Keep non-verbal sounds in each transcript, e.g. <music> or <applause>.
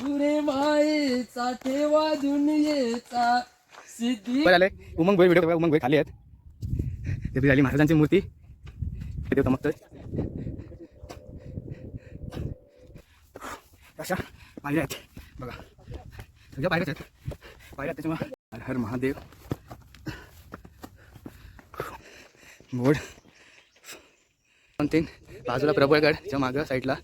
गुरे मायेचा ठेवा दुनियेचा. सिद्धी बरं उमंग भोई व्हिडिओ उमंग भोई खाली आहेत. ते झाली महाराजांची मूर्ती. ते देवता मग अशा पायऱ्या आहेत. बघा. सगळ्या पायऱ्याच आहेत. पायऱ्या त्याच्यामुळे हर हर महादेव. बोर्ड दोन तीन बाजूला प्रबळगडच्या मागं साईडला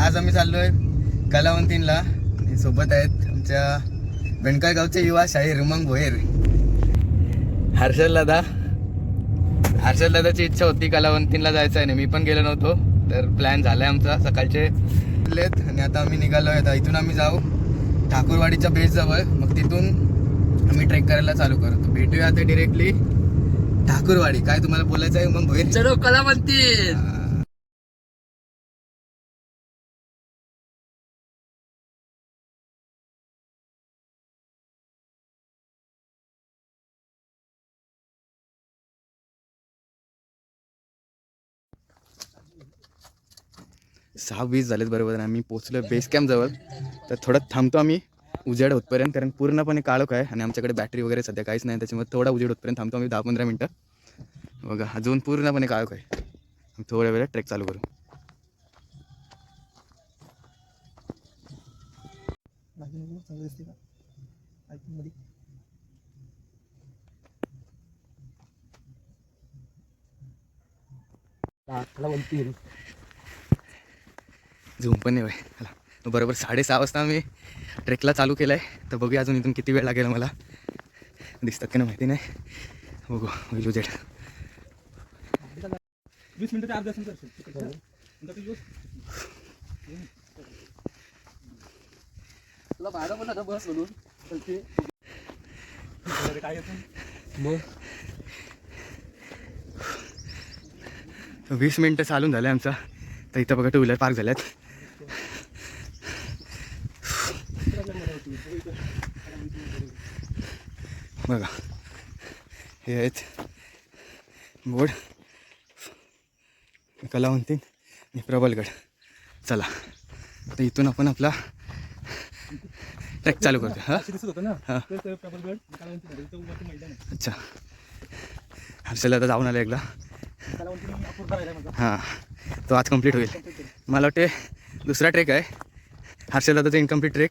आज आम्ही चाललो आहे कलावंतीनला. आणि सोबत आहेत आमच्या बेणकाळ गावचे युवा शाहीर रुमंग भोयर हर्षद दादा. हर्षद दादाची इच्छा होती कलावंतीनला जायचं आहे आणि मी पण गेलो नव्हतो. तर प्लॅन झालाय आमचा सकाळचे आहेत आणि आता आम्ही निघालो आता इथून आम्ही जाऊ ठाकूरवाडीच्या बेस जवळ. मग तिथून आम्ही ट्रेक करायला चालू करतो. भेटूया आता डिरेक्टली ठाकूरवाडी. काय तुम्हाला बोलायचं आहे? मग चलो कला सहा वीस झालेत बरोबर आम्ही पोचलो बेस कॅम्प जवळ. तर थोडं थांबतो आम्ही उजेड होतपर्यंत कारण पूर्णपणे काळोख आहे आणि आमच्याकडे बॅटरी वगैरे सध्या काहीच नाही त्याच्यामुळे थोडा उजेड होतपर्यंत थांबतो आम्ही दहा पंधरा मिनटं. बघा अजून पूर्णपणे काळोख आहे. थोड्या वेळात ट्रेक चालू करू. कला झूम पण नाही होय. चला. बरोबर साडेसहा वाजता आम्ही ट्रेकला चालू केलं आहे तर बघूया अजून इथून किती वेळ लागेल मला दिसतात का नाही माहिती नाही. बघू होईल उजेड. वीस मिनिटं अर्धा. तुला पण आता बस काय मग? वीस मिनटं चालून झालं आमचा. तर इथं बघा टू व्हीलर पार्क झाल्यात बघा हे आहेत बोर्ड. कलावंतीन आणि प्रबलगड. चला. तर इथून आपण आपला ट्रॅक चालू करतो हां? हा. अच्छा. हर्षल आता जाऊन आला एकदा. हां. तो आज कंप्लीट होईल. मला वाटते दुसरा ट्रेक आहे. हर्षल दादाचा इनकम्प्लीट ट्रेक.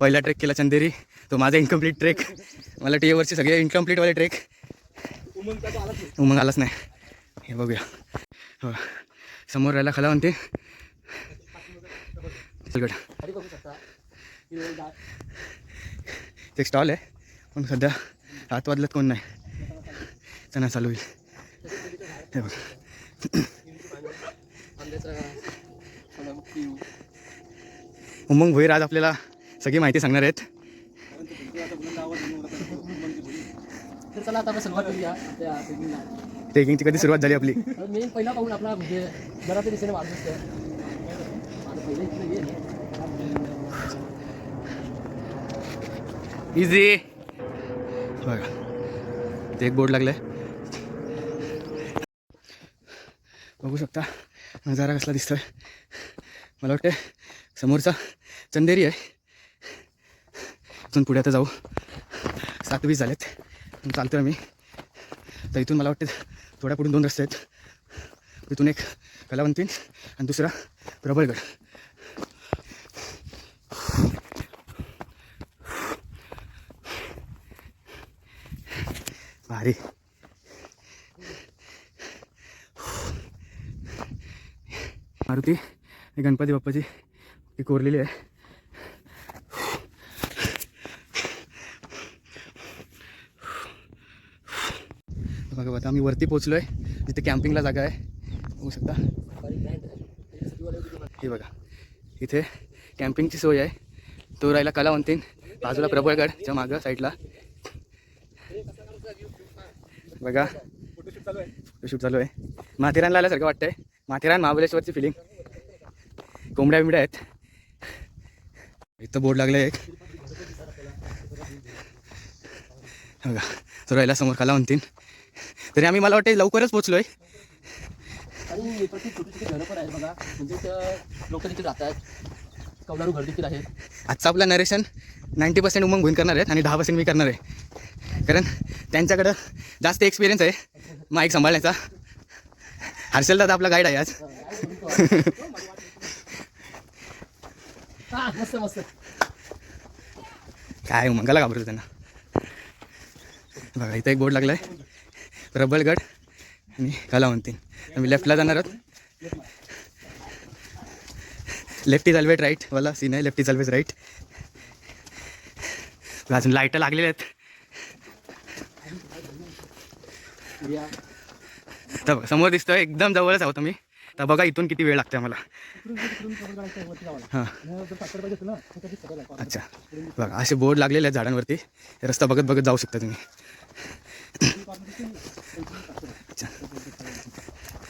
पहिला ट्रेक केला चंदेरी. तो माझा इनकम्प्लीट ट्रेक. मला वाटते यावरचे सगळे इनकम्प्लीटवाले ट्रेक. उमंग आलाच नाही. हे बघूया. हो. समोर राहिला खला म्हणते. ते एक स्टॉल आहे. पण सध्या आत वाजल्यात कोण नाही. चणा चालू होईल. हे बघ. उमंग भोईर आज आपल्याला सगळी माहिती सांगणार आहेत. तर चला आता आपण सुरुवात करूया. आपल्या ट्रेकिंगला ट्रेकिंगची कधी सुरुवात झाली आपली? मेन पहिला पाहून आपला म्हणजे घराच्या दिशेने माणूस असतं आता पहिले इकडे ये. ना. इझी बघा. ते एक बोर्ड लागलाय. बघू शकता नजारा कसला दिसतोय. मला वाटतं समोरचा चंदेरी आहे. इथून पुढे आता जाऊ. सात वीस झालेत. चालतो चालतोय आम्ही तर इथून मला वाटते थोड्या पुढून दोन रस्ते आहेत. इथून एक कलावंतीन आणि दुसरा प्रबळगड. भारी. मारुती गणपती बाप्पाची ती कोरलेली आहे. बघा आता आम्ही वरती पोचलो आहे जिथे कॅम्पिंगला जागा आहे. बघू शकता. हे बघा इथे कॅम्पिंगची सोय आहे. तो राहिला कलावंतीन बाजूला प्रबळगडच्या मागं साईडला. बघा फोटोशूट चालू आहे. फोटोशूट चालू आहे माथेरानला आल्यासारखं वाटतंय. माथेरान महाबळेश्वरची फिलिंग कोंबड्या बिंबड्या आहेत. इथं बोर्ड लागलं एक. बघा तो राहिला समोर कला तरी आम्ही मला वाटते लवकरच पोचलोय आणि प्रत्येक छोटी छोटी घरं पण आहेत बघा. म्हणजे इथं लोक तिथे जातात कौलारू घर देखील आहेत. आजचं आपलं नरेशन नाईंटी पर्सेंट उमंग भुईन करणार आहेत आणि दहा पर्सेंट मी करणार आहे. कारण त्यांच्याकडं जास्त एक्सपिरियन्स आहे. माईक सांभाळण्याचा. हर्षल दादा आपला गाईड आहे आज. हा मस्त मस्त. काय उमंगाला घाबरतो त्यांना. बघा इथं एक बोर्ड लागला आहे प्रबलगड आणि कलावंती. आम्ही लेफ्टला जाणार आहोत. लेफ्ट इज अल्वेट राईट वाला सीन आहे लेफ्ट इज अल्वेज राईट अजून लाईटं लागलेल्या आहेत. तर बघा, समोर दिसतोय एकदम जवळच आहोत मी तर बघा इथून किती वेळ लागते आम्हाला. हां. अच्छा. बघा असे बोर्ड लागलेले आहेत झाडांवरती. रस्ता बघत बघत जाऊ शकता तुम्ही.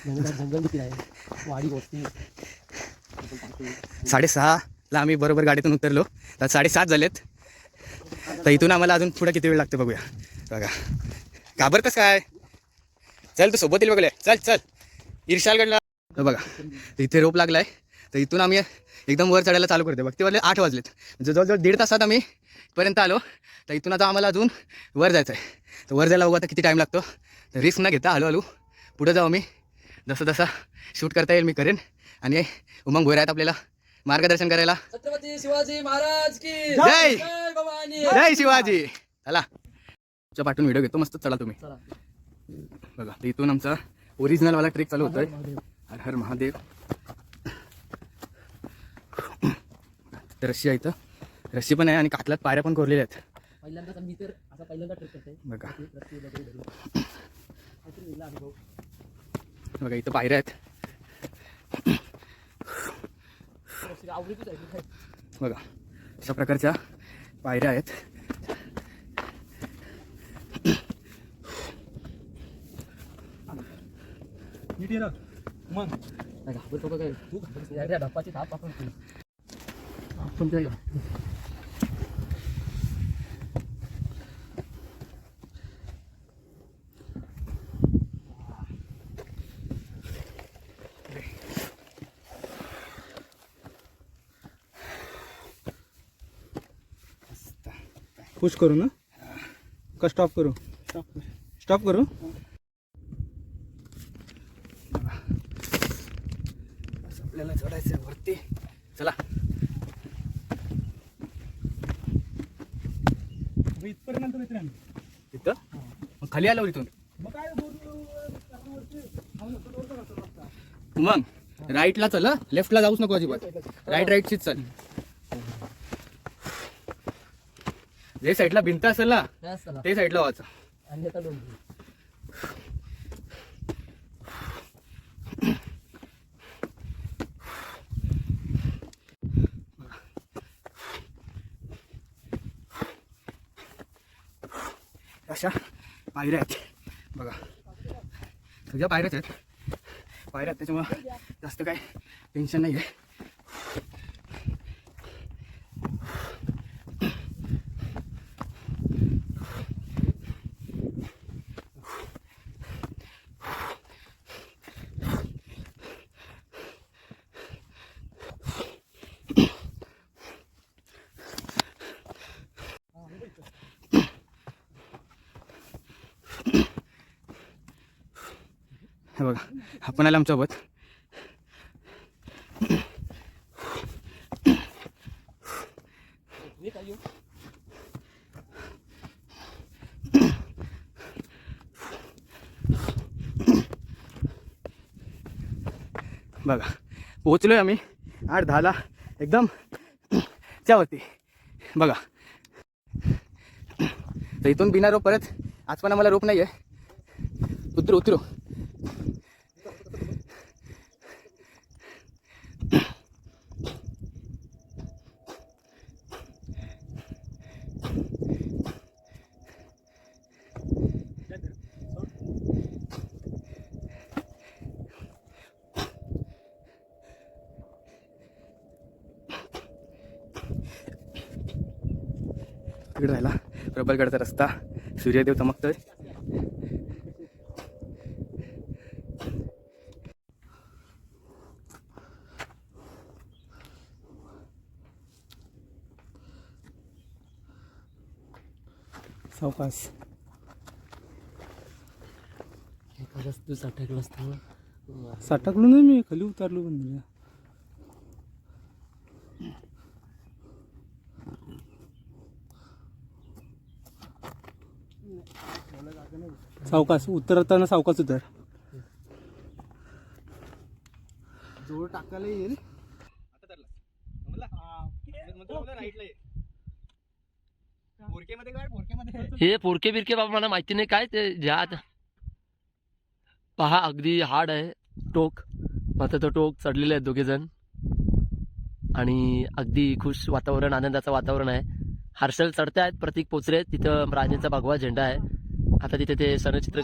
जंगल आहे? वाडी वस्ती साडेसहाला आम्ही बरोबर गाडीतून उतरलो. तर साडेसात झालेत. तर इथून आम्हाला अजून पुढे किती वेळ लागते बघूया. बघा. घाबरतच काय? चल तू सोबत येईल बघले चल चल. इर्शालगडला तर बघा तर इथे रोप लागला आहे तर इथून आम्ही एकदम वर चढायला चालू करते बघ ते वाजले आठ वाजलेत. म्हणजे जवळजवळ दीड तासात आम्ही पर्यंत आलो. तर इथून आता आम्हाला अजून वर जायचं आहे तर वर जायला बघू आता किती टाईम लागतो. रिस्क न घेता हळूहळू पुढे जाऊ आम्ही जसं जसं शूट करता येईल मी करेन. आणि उमंग भोयर आहेत आपल्याला मार्गदर्शन करायला. छत्रपती शिवाजी महाराज की जय! जय शिवाजी! चला. तुमच्या पाठून व्हिडिओ घेतो. मस्त चला तुम्ही. बघा इथून आमचा ओरिजिनल वाला ट्रेक चालू होतोय. हर हर महादेव. रस्सी आहे इथं. रस्सी पण आहे आणि कातल्यात पायऱ्या पण कोरलेल्या आहेत. मी बघा. वेगळा अनुभव बघा इथं पायऱ्या आहेत. बघा अशा प्रकारच्या पायऱ्या आहेत. मग घाबरतो काय तू घाबरतो ढप्पाची थाप आपण तू पुश करू ना? का स्टॉप करू? स्टॉप करू? आपल्याला चढायचं आहे वरती. चला. इथपर्यंत मित्रांनो. इथं? मग खाली आलो इथून. मग काय मग राईटला चल. लेफ्टला जाऊच नको अजिबात. राईट राईटचीच चल. जे साईडला भिंत असेल ना ते साईडला डोंगरी अशा पायऱ्या आहेत. बघा. सगळ्या पायऱ्याच आहेत. पायऱ्या आहेत त्याच्यामुळं जास्त काय टेन्शन नाही आहे हे बघा आपण आला आमच्यासोबत. बघा पोहोचलो आहे आम्ही आठ दहाला एकदम त्यावरती. बघा. तर इथून बिना रोप परत आज पण आम्हाला रोप नाही आहे उतरू उतरू. तिकडे राहिला. प्रबलगडचा रस्ता. सूर्यदेव चमकतोय. सावकाश. खरंच तू साठकलं असतं साठकलो नाही मी खाली उतरलो पण म्हणजे सावकाश उतरताना सावकाश उतर. जोड टाकायला येईल. <laughs> हे. पोरके बिरके बाबा मला माहिती नाही काय ते ज्या पहा अगदी हार्ड आहे. टोक. मात्र तो टोक चढलेले आहेत दोघे जण. आणि अगदी खुश वातावरण आनंदाचं वातावरण आहे. हर्षल चढते आहेत प्रतीक पोचले आहेत. तिथं राजेंचा भगवा झेंडा आहे. आता तिथे ते सनचित्र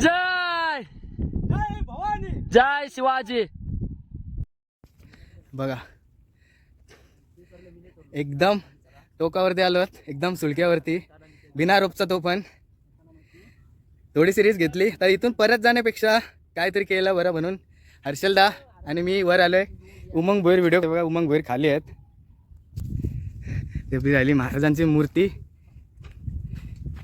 जय! जय शिवाजी! बघा. एकदम टोकावरती आलोत एकदम सुलक्यावरती बिना रोपचा तो पण. थोडी सिरीज घेतली. तर इथून परत जाण्यापेक्षा काहीतरी केलं बरं म्हणून. हर्षलदा आणि मी वर आलोय. उमंग भोईर व्हिडिओ बघा उमंग भोईर खाली आहेत. ते बी राहिली महाराजांची मूर्ती.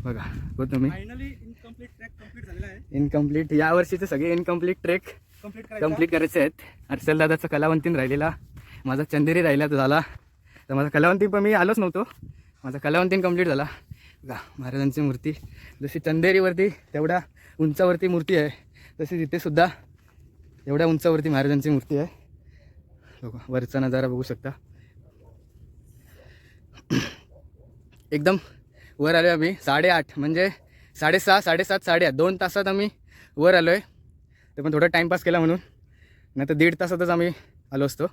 बघा हो तुम्ही इनकम्प्लीट ट्रॅक कंप्लीट झालेला आहे. इनकम्प्लीट यावर्षीचे सगळे इनकम्प्लीट ट्रेक कंप्लीट करायचे आहेत. हर्षल दादाचा कलावंतीन राहिलेला. माझा चंदेरी राहिला तो झाला. तर माझा कलावंतीन पण मी आलोच नव्हतो. माझा कलावंतीन कंप्लीट झाला. बघा महाराजांची मूर्ती. जशी चंदेरीवरती तेवढ्या उंचावरती मूर्ती आहे तशी तिथे सुद्धा एवढ्या उंचावरती महाराजांची मूर्ती आहे. बघा वरचा नजारा बघू शकता. <clears throat> एकदम वर आलो आम्ही. साडेआठ म्हणजे साडेसहा साडेसात साडेआठ. दोन तासात आम्ही वर आलो आहे ते पण थोडा टाईमपास केला म्हणून. नाही तर दीड तासातच आम्ही आलो असतो.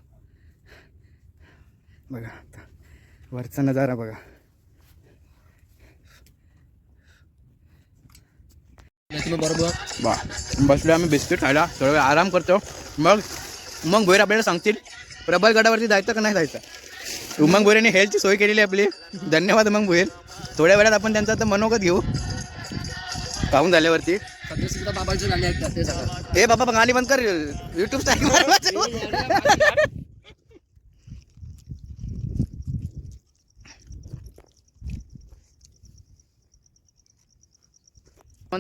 बघा आता. वरचा नजारा बघा. बरोबर बा बसलो आम्ही बिस्किट खायला. थोडा वेळ आराम करतो. मग उमंग भोईर आपल्याला सांगतील प्रबळगडावरती जायचं का नाही जायचं? उमंग भोईरेने हेल्थची सोय केलेली आहे आपली. धन्यवाद उमंग भोईर. थोड्या वेळात आपण त्यांचं आता मनोगत घेऊ. पाहून झाल्यावरती. ए बाबा गाणी बंद कर. युट्यूब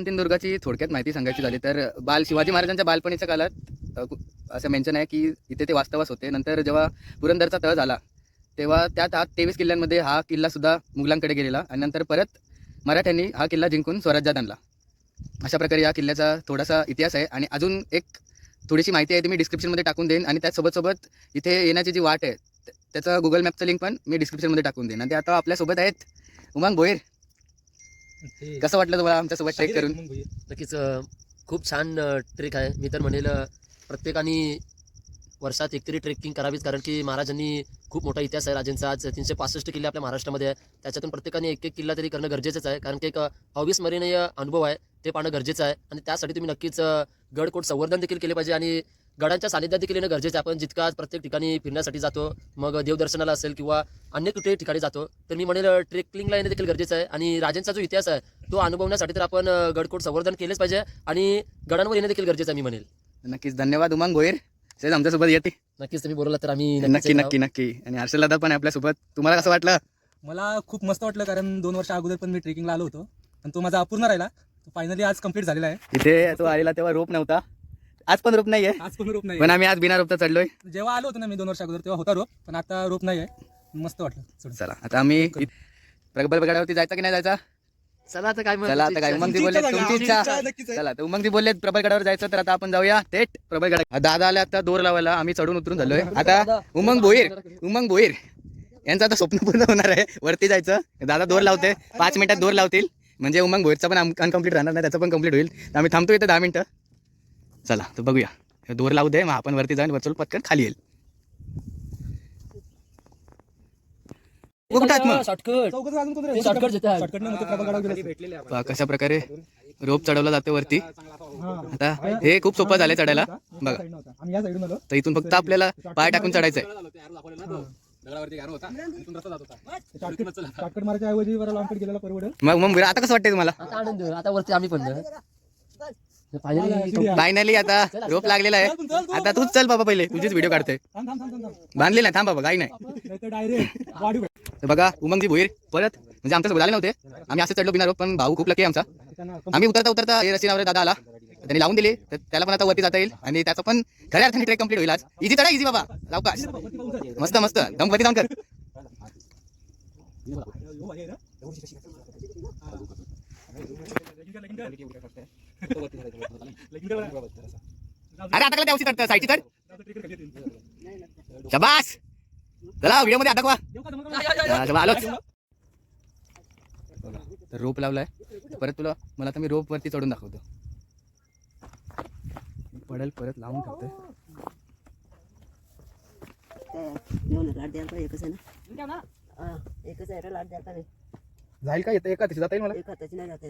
तीन दुर्गाची थोडक्यात माहिती सांगायची झाली तर बाल शिवाजी महाराजांच्या बालपणीच्या काळात असं मेन्शन आहे की इथे ते वास्तवास होते. नंतर जेव्हा पुरंदरचा तळ झाला तेव्हा त्यात हा तेवीस किल्ल्यांमध्ये हा किल्ला सुद्धा मुघलांकडे गेलेला आणि नंतर परत मराठ्यांनी हा किल्ला जिंकून स्वराज्यात आणला. अशा प्रकारे या किल्ल्याचा थोडासा इतिहास आहे आणि अजून एक थोडीशी माहिती आहे ती मी डिस्क्रिप्शनमध्ये टाकून देईन आणि त्यासोबत सोबत इथे येण्याची जी वाट आहे त्याचं गुगल मॅपचं लिंक पण मी डिस्क्रिप्शनमध्ये टाकून देईन. आणि ते आता आपल्यासोबत आहेत उमंग भोईर. कसं वाटलं तुम्हाला आमच्यासोबत ट्रेक करून? नक्कीच खूप छान ट्रेक आहे. मी तर म्हणेल प्रत्येकाने वर्षात एकतरी ट्रेकिंग करावीच कारण की महाराजांनी खूप मोठा इतिहास आहे. राजांचा आज तीनशे पासष्ट किल्ले आपल्या महाराष्ट्रामध्ये आहे. त्याच्यातून प्रत्येकाने एक एक किल्ला तरी करणं गरजेचंच आहे कारण की एक अविस्मरणीय अनुभव आहे. ते पाहणं गरजेचं आहे. आणि त्यासाठी तुम्ही नक्कीच गडकोट संवर्धन देखील केले पाहिजे आणि गडांच्या सानिध्यात देखील येणं गरजेचं आहे. आपण जितका प्रत्येक ठिकाणी फिरण्यासाठी जातो मग देवदर्शनाला असेल किंवा अन्य कुठेही ठिकाणी जातो तर मी म्हणेल ट्रेकिंगला येणं देखील गरजेचं आहे. आणि राजांचा जो इतिहास आहे तो अनुभवण्यासाठी तर आपण गडकोट संवर्धन केलेच पाहिजे आणि गडांवर येणं देखील गरजेचं आहे मी म्हणेल. नक्कीच. धन्यवाद उमंग भोईर. सेज आमच्यासोबत येते. नक्कीच तुम्ही बोलला तर आम्ही नक्की नक्की नक्की. आणि हर्षल दादा पण आपल्यासोबत. तुम्हाला कसं वाटलं? मला खूप मस्त वाटलं कारण दोन वर्ष अगोदर पण मी ट्रेकिंगला आलो होतो. आणि तो माझा अपूर्ण राहिला. फायनली आज कंप्लीट झालेला आहे. इथे तो आलेला तेव्हा रोप नव्हता. आज पण रोप नाहीये. आज पण रोप नाही पण आम्ही आज बिना रोपचा चढलोय. जेव्हा आलो होतो ना मी दोन वर्ष अगोदर तेव्हा होता रोप पण आता रोप नाही आहे मस्त वाटलं. चला आता आम्ही प्रबल गडावरती जायचं की नाही जायचं? चला आता काय चला आता काय? उमंग ती बोलले तुमची इच्छा. चला तर बोलले प्रबल गडावर जायचं तर आता आपण जाऊया. थेट प्रबल गडा दादा आले आता दोर लावायला. आम्ही चढून उतरून झालोय. आता उमंग भोईर उमंग भोईर. यांचं आता स्वप्न पूर्ण होणार आहे. वरती जायचं. दादा दोर लावते. पाच मिनिटात दोर लावतील. म्हणजे उमंग भोईरचा पण अनकम्प्लीट राहणार नाही त्याचं पण कंप्लीट होईल. तर आम्ही थांबतो इथे दहा मिनिटं. चला तर बघूया. दोर लावू दे मग आपण वरती जाऊन वरचल पटकन खाली येईल. कुठं आहेत मग? शॉर्टकट अजून कोण नाही, मग. पहा कशा प्रकारे रोप चढवला जाते वरती. हा. आता हे खूप सोपं झालंय चढायला. बघा. side नव्हता. आम्ही या साईडून आलो तर इथून फक्त आपल्याला पाय टाकून चढायचं आहे दगडावरती गाणं होता इथून रस्ता जात होता शॉर्टकट मारायच्या ऐवजी जरा लॉंग कट गेलेला परवडेल. मग मग आता कसं वाटतंय तुम्हाला? आता आनंद आता वरती आम्ही पण फायनली आता रोप लागलेला आहे. आता तूच चल बाबा पहिले. तुझीच व्हिडिओ काढतोय थांब थांब थांब थांब थांब. बांधले नाही थांब बाबा काही नाही. बघा उमंगजी भोईर परत म्हणजे आमच्यासोबत आले नव्हते. आम्ही असं चढलो बिना रोप पण भाऊ खूप लकी आमचा. आम्ही उतरता उतरता हे रस्सी नावारे दादा आला त्यांनी लावून दिली. तर त्याला पण आता वरती जाता येईल. आणि त्याचा पण खऱ्या अर्थाने ट्रेक कंप्लीट होईल आज. इझी चढा इझी बाबा. सावकाश. मस्त मस्त. दमपती जाऊन कर अरे आता त्या चढतं साईडची चढ शबास. चला व्हिडिओमध्ये आता आलोच. बघा, तर रोप लावलाय. परत तुला मला आता मी रोप वरती चढून दाखवतो. पडेल परत लावून ठेवतोय. एकच आहे ना एकच आहे जाईल का? येतं एका जाता येईल मला? एक हाताची नाही जाते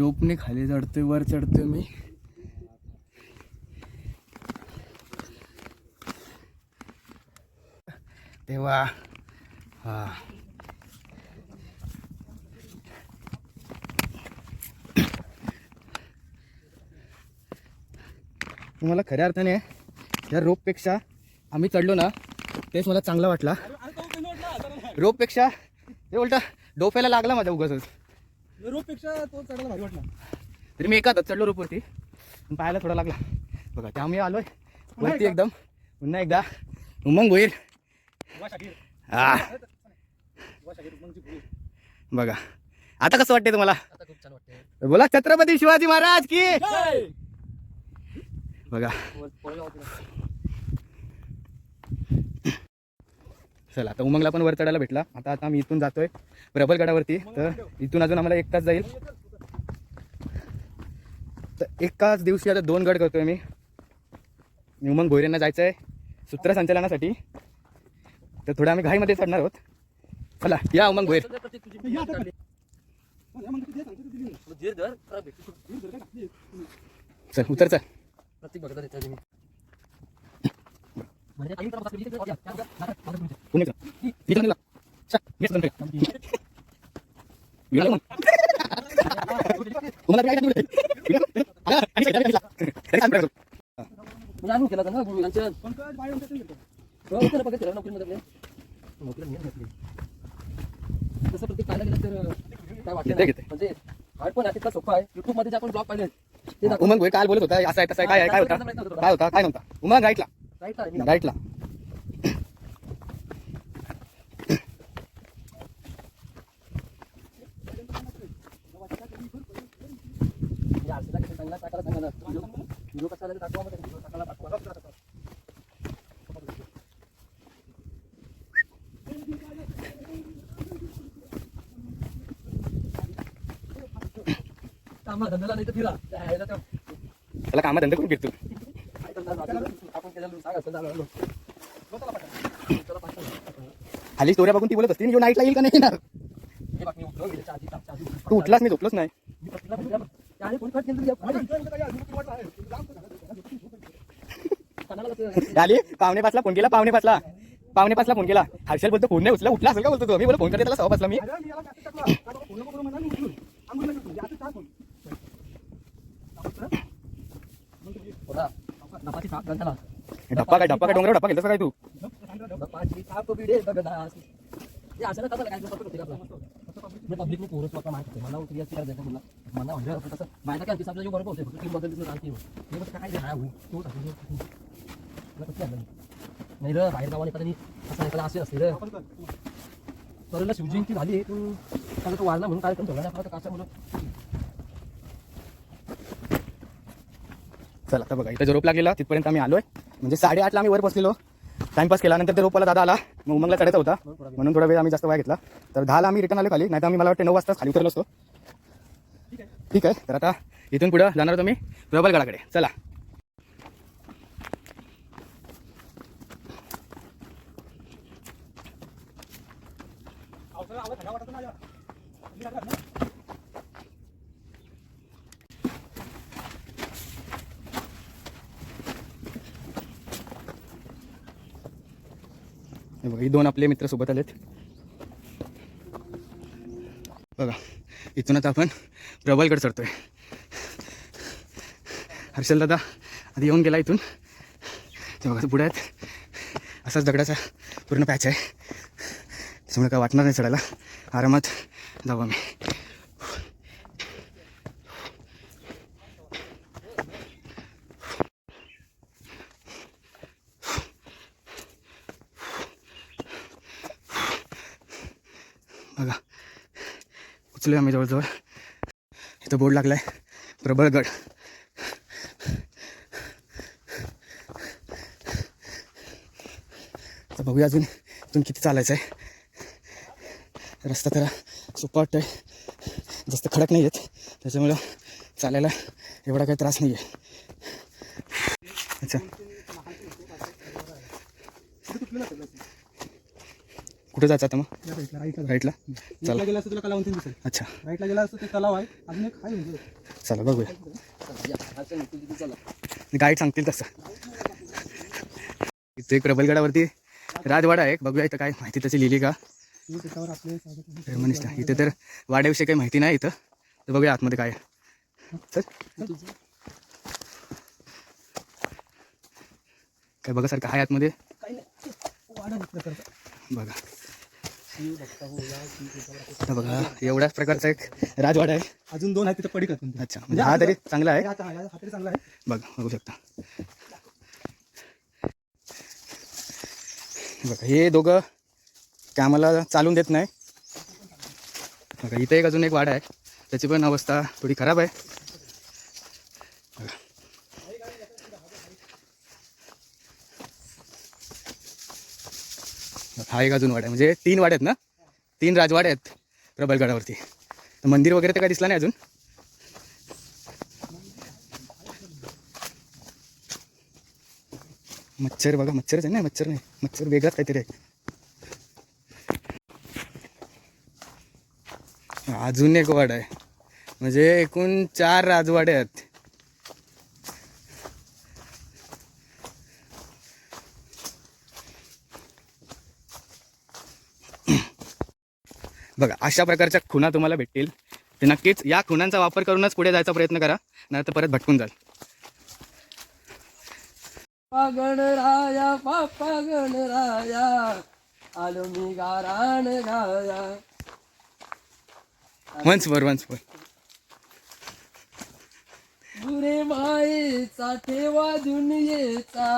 रोपने खाली चढतोय वर चढतोय मी. तेव्हा हा. तुम्हाला खऱ्या अर्थाने या रोपपेक्षा आम्ही चढलो ना तेच मला चांगला वाटला. रोपपेक्षा ते उलटा डोफ्याला लागला माझ्या उगाच तो चढायला भारी वाटला. तरी मी एका चढलो रोपवरती पण पाहायला थोडा लागला. बघा त्या आम्ही आलोय वरती एकदम. पुन्हा एकदा. उमंग होईल. हा बघा. आता कसं वाटतंय तुम्हाला? वाटते बोला छत्रपती शिवाजी महाराज की बघा. चला आता उमंगला पण वर चढायला भेटला. आता आता आम्ही इथून जातोय प्रबलगडावरती. तर इथून अजून आम्हाला एक तास जाईल. तर एकाच दिवशी आता दोन गड करतोय मी. उमंग भोयरेंना जायचं आहे सूत्रसंचालनासाठी तर थोडं आम्ही घाईमध्ये चढणार आहोत. चला या उमंग भोयर चल उतर चल. तसं प्रत्येक पाहायला गेलं तर काय नाही. म्हणजे हार्ड पण आहे तितका सोपा आहे. युट्यूबमध्ये जे आपण ब्लॉग पाहिले ते दाखव- उमंग भाई काल बोलत होता असं आहे तसं आहे काय आहे काय होता? काय होता काय नव्हता? उमंग गाईटला टाकायला दाखवा. कामा धंद्याला नाही तर फिरा. त्याला कामा धंदा करून फिरतो. खाली स्टोऱ्या बघून ती बोलत असते नाईटला येईल का नाही येणार? तू उठलास मी झोपलोच नाही. झाली पटकन बघितलं. पावणे पाचला फोन केला पावणे पाचला. पावणे पाचला फोन केला. हर्षल बोलतो फोन नाही उचला उठला असेल का? बोलतो मी बोला फोन करते त्याला सहा पाचला मी. नपाची साप ग्रंथाला. डप्पा काय डप्पा काय डोंगर डप्पा घेतलं काय तू नपाची असं काय पोरं स्वतः माहिती मला उतरी असते मला मला म्हणजे माहिती काय तिचा जो बरोबर होते टीम बदल हे काय तो? नाही र बाहेर गावाला एखाद्याने असं एखादा असे असते रे तरीला शिवजयंती झाली तू त्याला तो वाढला म्हणून कार्यक्रम ठेवला नाही आपला तर कशामुळं चला आता बघा इथं जरोप लागलेला तिथपर्यंत आम्ही आलोय. म्हणजे साडेआठला आम्ही वर पोचलेलो टाइमपास केला नंतर ते रोपाला दादा आला. मग उमंगला चढायचा होता. म्हणून थोडा वेळ आम्ही जास्त वाया घेतला. तर दहाला आम्ही रिटर्न आलो खाली. नाही तर आम्ही मला वाटतं नऊ वाजता खाली उतरलो असतो. ठीक आहे. तर आता इथून पुढं जाणार तुम्ही प्रबलगडाकडे चला. बघा, ही दोन आपले मित्र सोबत आलेत. बघा इथूनच आपण प्रबलगड चढतोय. हर्षल दादा आधी येऊन गेला इथून. ते बघा पुढे आहेत. असाच दगडाचा पूर्ण पॅच आहे. त्याच्यामुळे काय वाटणार नाही चढायला. आरामात जाऊ आम्ही बघा पोचलो आम्ही जवळजवळ. इथं बोर्ड लागलाय. प्रबळगड. तर बघूया अजून इथून किती चालायचं आहे रस्ता तर सोपा आहे. जास्त खडक नाही आहेत त्याच्यामुळं चालायला एवढा काही त्रास नाही आहे अच्छा कुठे जायचं आता मग? राईटला राईटला लेफ्टला गेला तुला कलावंती दिसेल. अच्छा. राईटला गेला असं ते तलाव आहे. अजून एक आहे म्हणजे. चला बघूया. चला गाईड सांगतील तसं. इथे एक प्रबलगडावरती राजवाडा आहे. बघूया इथं काय माहिती त्याची लिहिली का? त्याच्यावर आपले इथे तर वाड्याविषयी काही माहिती नाही इथं. तर बघूया आतमध्ये काय आहे. चल. काय आतमध्ये? नाही. वाडा आहे प्रकारचा. बघा. बघा एवढ्याच प्रकारचा एक राजवाडा आहे. अजून दोन आहेत तिथे पडिक आहेत पण ते. अच्छा म्हणजे हा तरी चांगला आहे. हा चांगला आहे, हा तरी चांगला आहे. बघा बघू शकता. बघा हे दोघं कामाला चालून देत नाही. बघा इथे एक अजून एक वाडा आहे. त्याची पण अवस्था थोडी खराब आहे. हा एक अजून वाडा आहे. म्हणजे तीन वाड्या आहेत ना? तीन राजवाडे आहेत प्रबलगडावरती. तर मंदिर वगैरे तर काय दिसला नाही अजून. मच्छर बघा मच्छरच आहे ना? मच्छर नाही. मच्छर वेगळाच काहीतरी आहे. अजून एक वाडा आहे. म्हणजे एकूण चार राजवाडे आहेत. बघा अशा प्रकारच्या खुणा तुम्हाला भेटतील. ते नक्कीच या खुणांचा वापर करूनच पुढे जायचा प्रयत्न करा नाही तर परत भटकून जाल. गणराया बाप्पा गणराया आलो मी गाराण गाया वन्स वर वन्स वर गुरे मायेचा ठेवा दुनियेचा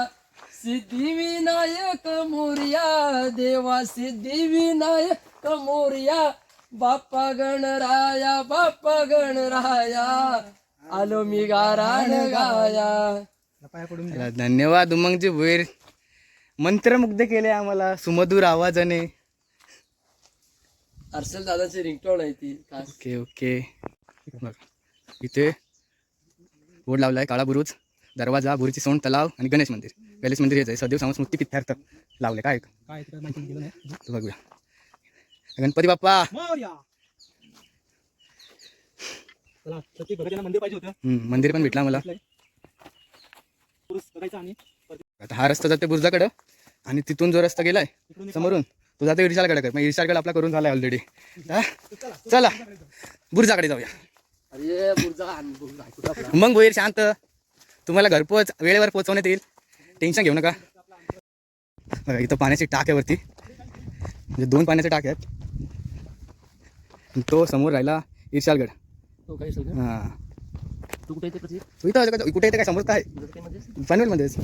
सिद्धिविनायक मोर्या देवा सिद्धिविनायक मोर्या बाप्पा गणराया बाप्पा गणराया. आलो मी गाराण गाया. चला, धन्यवाद. उमंगजी भोईर मंत्रमुग्ध केले आम्हाला सुमधूर आवाजाने. हर्षल दादाची रिंगटोन आहे ती खास. Okay okay. बघा इथे बोर्ड लावला आहे काळा बुरुज दरवाजा बुरुची सोंड तलाव आणि गणेश मंदिर. गणेश मंदिर हेच आहे सदैव सांगून स्मृती पित्यार्थ लावले. काय बघूया. गणपती बाप्पा. मंदिर पाहिजे होतं. हम्म, मंदिर पण भेटला मला. पुरुष बघायचा आणि आता हा रस्ता जाते बुर्जाकडं आणि तिथून जो रस्ता गेलाय समोरून. तो जातो इर्शालकडे कर मग इर्शालगड आपला करून झालाय ऑलरेडी चला बुर्जाकडे जाऊया? मग भोईर शांत. तुम्हाला घरपोच वेळेवर पोहोचवण्यात येईल. टेन्शन घेऊ नका. इथं पाण्याची टाक आहे वरती. म्हणजे दोन पाण्याचे टाक आहेत. तो समोर राहिला इर्शालगड. तो काही सगळं हां. तू कुठे इथं? कुठे येते काय समोर काय पनवेलमध्येच.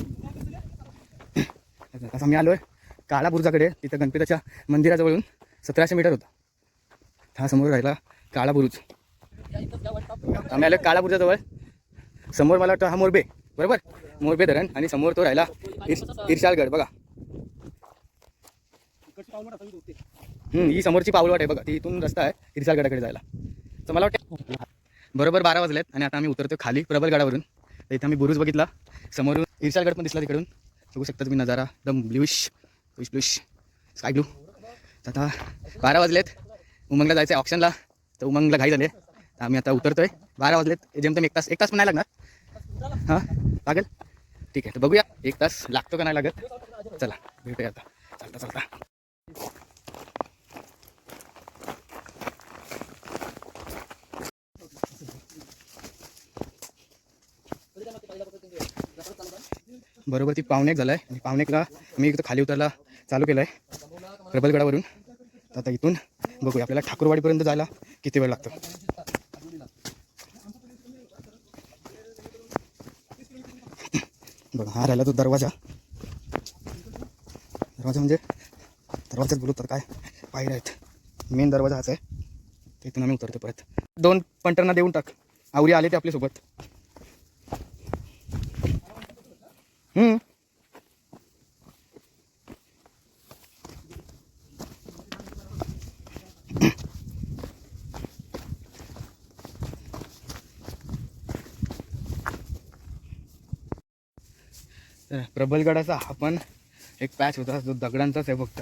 आता आम्ही आलोय काळा बुरुजाकडे. तिथं गणपतीच्या मंदिराजवळून सतराशे मीटर होता. हा समोर राहिला काळा बुरुज. आम्ही आलो काळा बुरुजाजवळ. समोर मला वाटतं हा मोरबे. बरोबर? मोरबे धरण आणि समोर तो राहिला इर इर्शालगड. बघा. ही समोरची पाऊलवाट आहे बघा. ती इथून रस्ता आहे हिरसालगडाकडे जायला. तर मला वाटतं बरोबर बारा वाजलेत आणि आता आम्ही उतरतो खाली प्रबलगडावरून तर इथं आम्ही बुरुज बघितला. समोरून हिरसालगड पण दिसला तिकडून. बघू शकता तुम्ही नजारा. एकदम bluish bluish bluish sky blue तर आता बारा वाजलेत. उमंगला जायचं आहे ऑप्शनला तर उमंगला घाई झाले तर आम्ही आता उतरतोय. बारा वाजलेत. जेमतेम एक तास एक तास पण नाही लागणार. हां? लागेल? ठीक आहे. तर बघूया. एक तास लागतो का नाही लागत? चला भेटूया आता. चालता चालता. बरोबर ती पावणेक झाला आहे आणि पावणेकला मी इथं खाली उतरला चालू केलं आहे प्रबलगडावरून. तर आता इथून बघूया आपल्याला ठाकूरवाडीपर्यंत जायला किती वेळ लागतो? बघा हा राहिला तो दरवाजा. दरवाजा म्हणजे? दरवाजात बोलू तर काय? पायऱ्या आहेत. मेन दरवाजा हाच आहे. तिथून आम्ही उतरतो परत. दोन पंटरना देऊन टाक. आवरी आले ते आपल्यासोबत हम्म. तर प्रबलगडाचा हा पण एक पॅच होता. जो दगडांचाच आहे फक्त.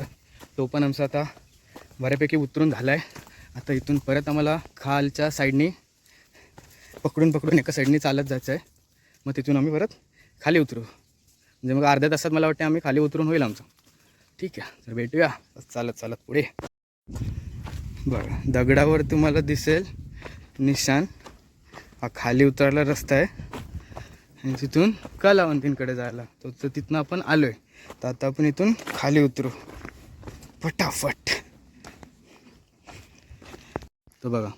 तो पण आमचा आता बऱ्यापैकी उतरून झाला आहे आता इथून परत आम्हाला खालच्या साईडनी पकडून पकडून एका साईडनी चालत जायचं आहे मग तिथून आम्ही परत खाली उतरू. म्हणजे मग अर्ध्या तासात मला वाटते आम्ही खाली उतरून होईल आमचं. ठीक आहे तर भेटूया. चालत चालत पुढे. बघा दगडावर तुम्हाला दिसेल निशान. हा खाली उतरायला रस्ता आहे. आणि तिथून कलावंतींकडे जायला. तो तर तिथनं आपण आलो आहे तर आता आपण इथून खाली उतरू. फटाफट. तो बघा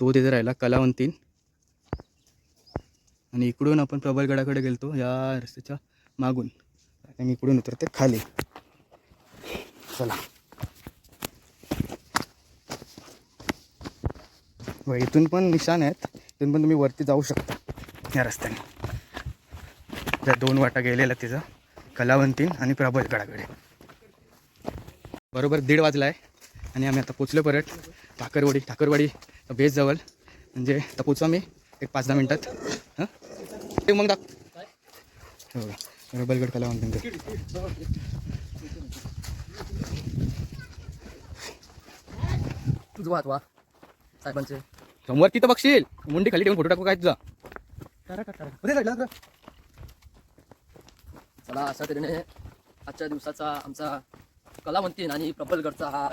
तो तिथे राहिला कलावंतीन. आणि इकडून आपण प्रबलगडाकडे गेलतो या रस्त्याच्या मागून. आणि इकडून उतरते खाली. चला. व इथून पण निशाण आहेत इथून पण तुम्ही वरती जाऊ शकता या रस्त्याने. त्या दोन वाटा गेलेल्या तिचा कलावंतीन आणि प्रबलगडाकडे. बरोबर दीड वाजला आहे. आणि आम्ही आता पोचलो परत. ठाकरवाडी ठाकरवाडी बेसजवळ म्हणजे आता पोचू आम्ही एक पाच दहा मिनटात. हां? ते मग दाख हो प्रबलगड कलावंतींकडे तुझं वाहत वा. साहेबांचे. समोर तिथं बघशील. मुंडी खाली ठेवून फोटो टाकू काय तुझा? चला अशा तऱ्हेने आजच्या दिवसाचा आमचा कलावंतीन आणि प्रबलगडचा हा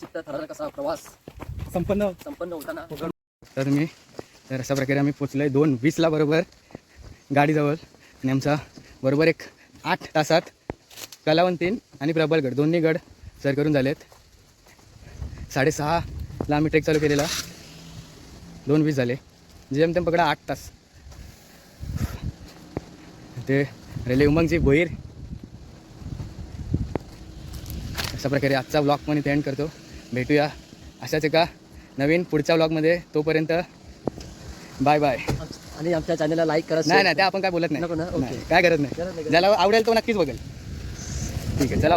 चित्त कसा प्रवास संपन्न. संपन्न होताना तर मी तर अशा प्रकारे आम्ही पोचलो आहे दोन वीसला बरोबर गाडीजवळ. आणि आमचा बरोबर एक आठ तासात कलावंतीन आणि प्रबलगड दोन्ही गड सर करून झालेत. साडेसहाला आम्ही ट्रेक चालू केलेला. दोन वीस झाले. जेमतेम पकडा आठ तास. ते रेल्वे उमंगची भोईर अशा प्रकारे आजचा ब्लॉग पण इथे एंड करतो. भेटूया अशाच एका नवीन पुढच्या ब्लॉगमध्ये तोपर्यंत बाय बाय आणि आमच्या चॅनलला लाईक करा. नाही नाही ते आपण काय बोलत नाही. काय नाही. नाही. ज्याला आवडेल तो नक्कीच बघेल. ठीक आहे चला.